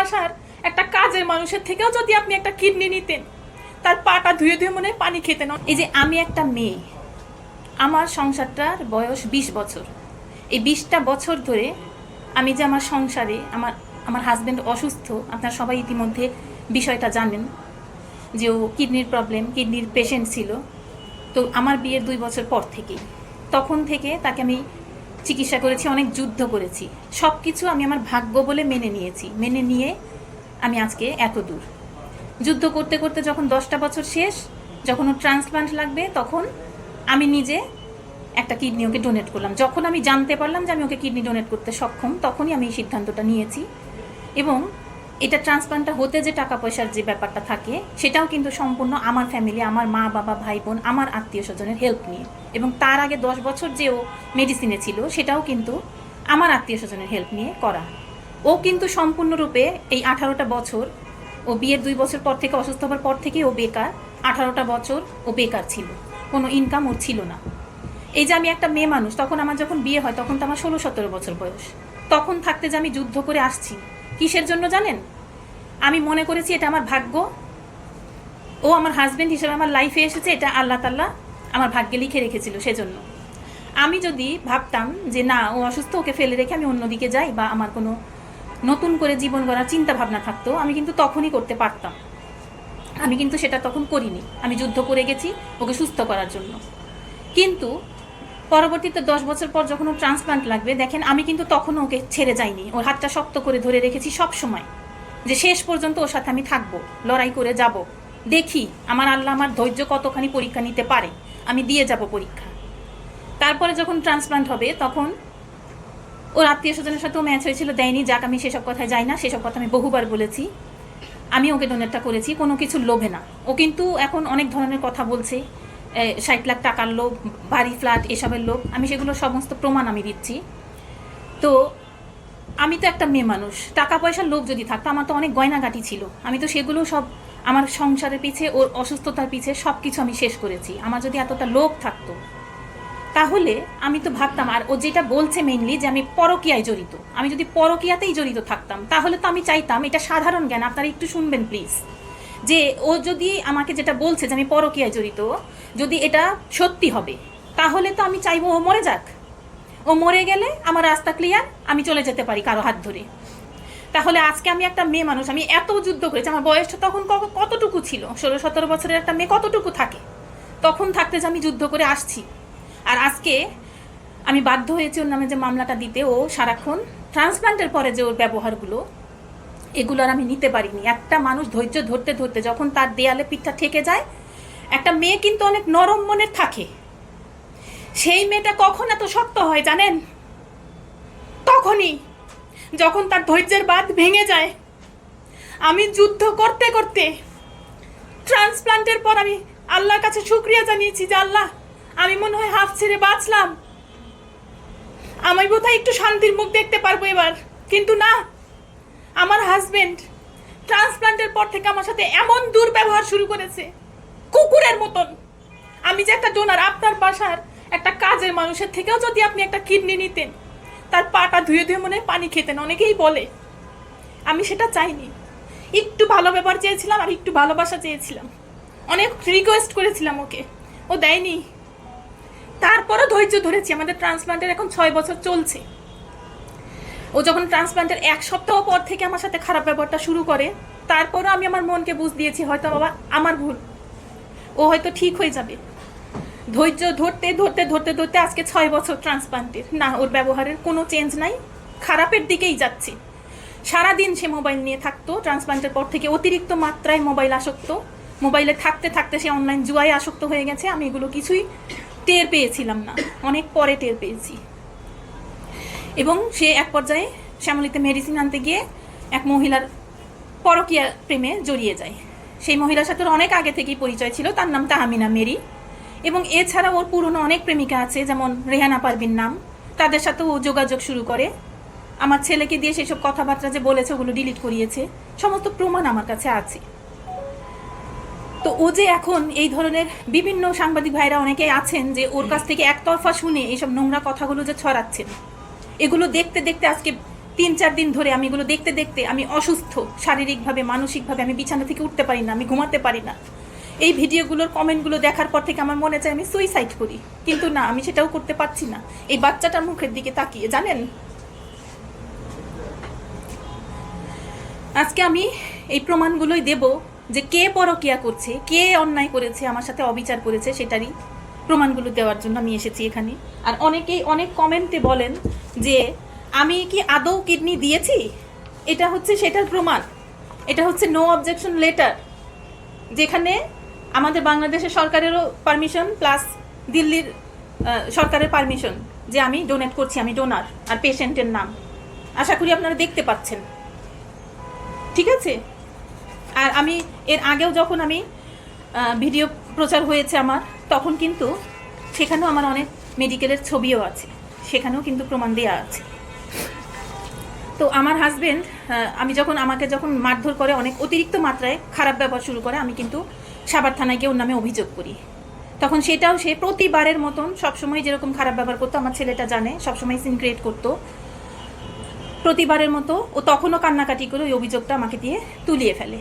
বাসার একটা কাজের মানুষের থেকেও যদি আপনি একটা কিডনি নিতেন, তার পাটা ধুয়ে ধুয়ে মনে পানি খেতেন এই যে আমি একটা মেয়ে, আমার সংসারটার বয়স বিশ বছর। এই বিশটা বছর ধরে আমি যে আমার সংসারে আমার আমার হাজব্যান্ড অসুস্থ, আপনারা সবাই ইতিমধ্যে বিষয়টা জানেন যে ও কিডনির প্রবলেম কিডনির পেশেন্ট ছিল। তো আমার বিয়ের দুই বছর পর থেকেই। তখন থেকে তাকে আমি চিকিৎসা করেছি, অনেক যুদ্ধ করেছি। সব কিছু আমি আমার ভাগ্য বলে মেনে নিয়েছি। মেনে নিয়ে আমি আজকে এত দূর। যুদ্ধ করতে করতে যখন দশটা বছর শেষ, যখন ওর ট্রান্সপ্লান্ট লাগবে, তখন আমি নিজে একটা কিডনি ওকে ডোনেট করলাম। যখন আমি জানতে পারলাম যে আমি ওকে কিডনি ডোনেট করতে সক্ষম, তখনই আমি এই সিদ্ধান্তটা নিয়েছি। এবং এটা ট্রান্সপ্লান্টটা হতে যে টাকা পয়সার যে ব্যাপারটা থাকে, সেটাও কিন্তু সম্পূর্ণ আমার ফ্যামিলি আমার মা, বাবা, ভাই, বোন, আমার আত্মীয় স্বজনের হেল্প নিয়ে। এবং তার আগে দশ বছর যে ও মেডিসিনে ছিল, সেটাও কিন্তু আমার আত্মীয় স্বজনের হেল্প নিয়ে করা। ও কিন্তু সম্পূর্ণরূপে এই আঠারোটা বছর, ও বিয়ের দুই বছর পর থেকে, অসুস্থ হওয়ার পর থেকে ও বেকার। আঠারোটা বছর ও বেকার ছিল। কোনো ইনকাম ওর ছিল না। এই যে আমি একটা মেয়ে মানুষ, তখন আমার যখন বিয়ে হয়, তখন তো আমার ষোলো সতেরো বছর বয়স। তখন থাকতে যে আমি যুদ্ধ করে আসছি কিসের জন্য জানেন? আমি মনে করেছি এটা আমার ভাগ্য। ও আমার হাজবেন্ড হিসেবে আমার লাইফে এসেছে, এটা আল্লাহ তাল্লাহ আমার ভাগ্যে লিখে রেখেছিল সেজন্য। আমি যদি ভাবতাম যে না, ও অসুস্থ, ওকে ফেলে রেখে আমি অন্যদিকে যাই বা আমার কোনো নতুন করে জীবন গড়ার চিন্তা ভাবনা থাকতো, আমি কিন্তু তখনই করতে পারতাম। আমি কিন্তু সেটা তখন করিনি। আমি যুদ্ধ করে গেছি ওকে সুস্থ করার জন্য। কিন্তু পরবর্তীতে দশ বছর পর যখন ও ট্রান্সপ্লান্ট লাগবে, দেখেন আমি কিন্তু তখনও ওকে ছেড়ে যাইনি। ওর হাতটা শক্ত করে ধরে রেখেছি সব সময়। যে শেষ পর্যন্ত ওর সাথে আমি থাকব, লড়াই করে যাব। দেখি আমার আল্লাহ আমার ধৈর্য কতখানি পরীক্ষা নিতে পারে। আমি দিয়ে যাব পরীক্ষা। তারপরে যখন ট্রান্সপ্লান্ট হবে, তখন ওর আত্মীয় স্বজনের সাথেও ম্যাচ হয়েছিল, দেয়নি, যাক আমি সেসব কথায় যাই না, সেসব কথা আমি বহুবার বলেছি। আমি ওকে ডোনেটটা করেছি, কোনো কিছু লোভে না। ও কিন্তু এখন অনেক ধরনের কথা বলছে। ষাট লাখ টাকার লোভ বাড়ি ফ্ল্যাট এসবের লোভ আমি সেগুলো সমস্ত প্রমাণ আমি দিচ্ছি। তো আমি তো একটা মেয়ে মানুষ টাকা পয়সার লোভ যদি থাকতো, আমার তো অনেক গয়নাগাটি ছিল। আমি তো সেগুলো সব আমার সংসারের পিছে, ওর অসুস্থতার পিছে সব কিছু আমি শেষ করেছি। আমার যদি এতটা লোভ থাকতো, তাহলে আমি তো ভাবতাম, আর ও যেটা বলছে মেইনলি যে আমি পরকিয়ায় জড়িত। আমি যদি পরকিয়াতেই জড়িত থাকতাম, তাহলে তো আমি চাইতাম, এটা সাধারণ জ্ঞান, আপনারা একটু শুনবেন প্লিজ যে ও যদি আমাকে যেটা বলছে যে আমি পরকিয়ায় জড়িত, যদি এটা সত্যি হবে, তাহলে তো আমি চাইব ও মরে যাক। ও মরে গেলে আমার রাস্তা ক্লিয়ার আমি চলে যেতে পারি কারও হাত ধরে। তাহলে আজকে আমি একটা মেয়ে মানুষ, আমি এত যুদ্ধ করেছি, আমার বয়সটা তখন কতটুকু ছিল? ষোলো, সতেরো বছরের একটা মেয়ে কতটুকু থাকে? তখন থাকতে যে আমি যুদ্ধ করে আসছি। আর আজকে আমি বাধ্য হয়েছি ওর নামে যে মামলাটা দিতে, ও সারাক্ষণ ট্রান্সপ্লান্টের পরে যে ওর ব্যবহারগুলো এগুলো আর আমি নিতে পারিনি। একটা মানুষ ধৈর্য ধরতে ধরতে যখন তার দেয়ালে পিঠটা ঠেকে যায়, একটা মেয়ে কিন্তু অনেক নরম মনের থাকে। সেই মেয়েটা কখন এত শক্ত হয় জানেন? তখনই, যখন তার ধৈর্যের বাঁধ ভেঙে যায়। আমি যুদ্ধ করতে করতে ট্রান্সপ্লান্টের পর আমি আল্লাহর কাছে শুক্রিয়া জানিয়েছি যে আল্লাহ, আমি মনে হয় হাফ ছেড়ে বাঁচলাম। আমি বোধহয় একটু শান্তির মুখ দেখতে পারব এবার। কিন্তু না আমার হাজবেন্ড ট্রান্সপ্লান্টের পর থেকে আমার সাথে এমন দুর্ব্যবহার শুরু করেছে, কুকুরের মতন। আমি যে একটা ডোনার আপনার বাসার একটা কাজের মানুষের থেকেও যদি আপনি একটা কিডনি নিতেন, তার পাটা ধুয়ে ধুয়ে মনে পানি খেতেন, অনেকেই বলে। আমি সেটা চাইনি। একটু ভালো ব্যবহার চেয়েছিলাম আর একটু ভালোবাসা চেয়েছিলাম। অনেক রিকোয়েস্ট করেছিলাম ওকে। ও দেয়নি। তারপরও ধৈর্য ধরেছি। আমাদের ট্রান্সপ্লান্টের এখন ছয় বছর চলছে। ও যখন ট্রান্সপ্লান্টের এক সপ্তাহ পর থেকে আমার সাথে খারাপ ব্যবহারটা শুরু করে, তারপরও আমি আমার মনকে বুঝ দিয়েছি, হয়তো বাবা আমার ভুল। ও হয়তো ঠিক হয়ে যাবে। ধৈর্য ধরতে ধরতে ধরতে ধরতে আজকে ছয় বছর ট্রান্সপ্লান্টের না, ওর ব্যবহারের কোনো চেঞ্জ নাই। খারাপের দিকেই যাচ্ছে। সারাদিন সে মোবাইল নিয়ে থাকতো ট্রান্সপ্লান্টের পর থেকে অতিরিক্ত মাত্রায় মোবাইল আসক্ত। মোবাইলে থাকতে থাকতে সে অনলাইন জুয়ায় আসক্ত হয়ে গেছে। আমি এগুলো কিছুই টের পেয়েছিলাম না। অনেক পরে টের পেয়েছি। এবং সে এক পর্যায়ে শ্যামলিতে মেডিসিন আনতে গিয়ে এক মহিলার পরকীয়া প্রেমে জড়িয়ে যায়। সেই মহিলার সাথে অনেক আগে থেকেই পরিচয় ছিল, তার নাম তাহামিনা মেরি। এবং এছাড়া ওর পুরনো অনেক প্রেমিকা আছে, যেমন রেহানা পারবিন নাম। তাদের সাথেও ও যোগাযোগ শুরু করে। আমার ছেলেকে দিয়ে সেসব কথাবার্তা যে বলেছে, ওগুলো ডিলিট করিয়েছে। সমস্ত প্রমাণ আমার কাছে আছে। তো ও যে এখন এই ধরনের বিভিন্ন সাংবাদিক ভাইরা অনেকে আছেন যে ওর কাছ থেকে একতরফা শুনে এইসব নোংরা কথাগুলো যে ছড়াচ্ছেন এগুলো দেখতে দেখতে আজকে তিন, চার দিন ধরে আমি এগুলো দেখতে দেখতে আমি অসুস্থ। শারীরিকভাবে, মানসিকভাবে আমি বিছানা থেকে উঠতে পারি না, আমি ঘুমাতে পারি না। এই ভিডিওগুলোর কমেন্টগুলো দেখার পর থেকে আমার মনে চায় আমি সুইসাইড করি। কিন্তু না, আমি সেটাও করতে পারছি না। এই বাচ্চাটার মুখের দিকে তাকিয়ে, জানেন? আজকে আমি এই প্রমাণগুলোই দেব যে কে পরকিয়া করছে, কে অন্যায় করেছে, আমার সাথে অবিচার করেছে, সেটারই প্রমাণগুলো দেওয়ার জন্য আমি এসেছি এখানে। আর অনেকেই অনেক কমেন্টে বলেন যে, আমি কি আদৌ কিডনি দিয়েছি? এটা হচ্ছে সেটার প্রমাণ। এটা হচ্ছে নো অবজেকশন লেটার যেখানে আমাদের বাংলাদেশের সরকারেরও পারমিশন প্লাস দিল্লির সরকারের পারমিশন যে আমি ডোনেট করছি, আমি ডোনার আর পেশেন্টের নাম। আশা করি আপনারা দেখতে পাচ্ছেন। ঠিক আছে? আর আমি এর আগেও যখন আমি ভিডিও প্রচার হয়েছে আমার তখন কিন্তু সেখানেও আমার অনেক মেডিকেলের ছবিও আছে। সেখানেও কিন্তু প্রমাণ দেওয়া আছে। তো আমার হাজবেন্ড আমি যখন আমাকে যখন মারধর করে অনেক অতিরিক্ত মাত্রায় খারাপ ব্যবহার শুরু করে, আমি কিন্তু সাবার থানায় গিয়ে ওর নামে অভিযোগ করি। তখন সেটাও সে প্রতিবারের মতন সবসময় যেরকম খারাপ ব্যবহার করতো, আমার ছেলেটা জানে, সবসময় সিন ক্রিয়েট করতো। প্রতিবারের মতো ও তখনও কান্নাকাটি করে ওই অভিযোগটা আমাকে দিয়ে তুলিয়ে ফেলে।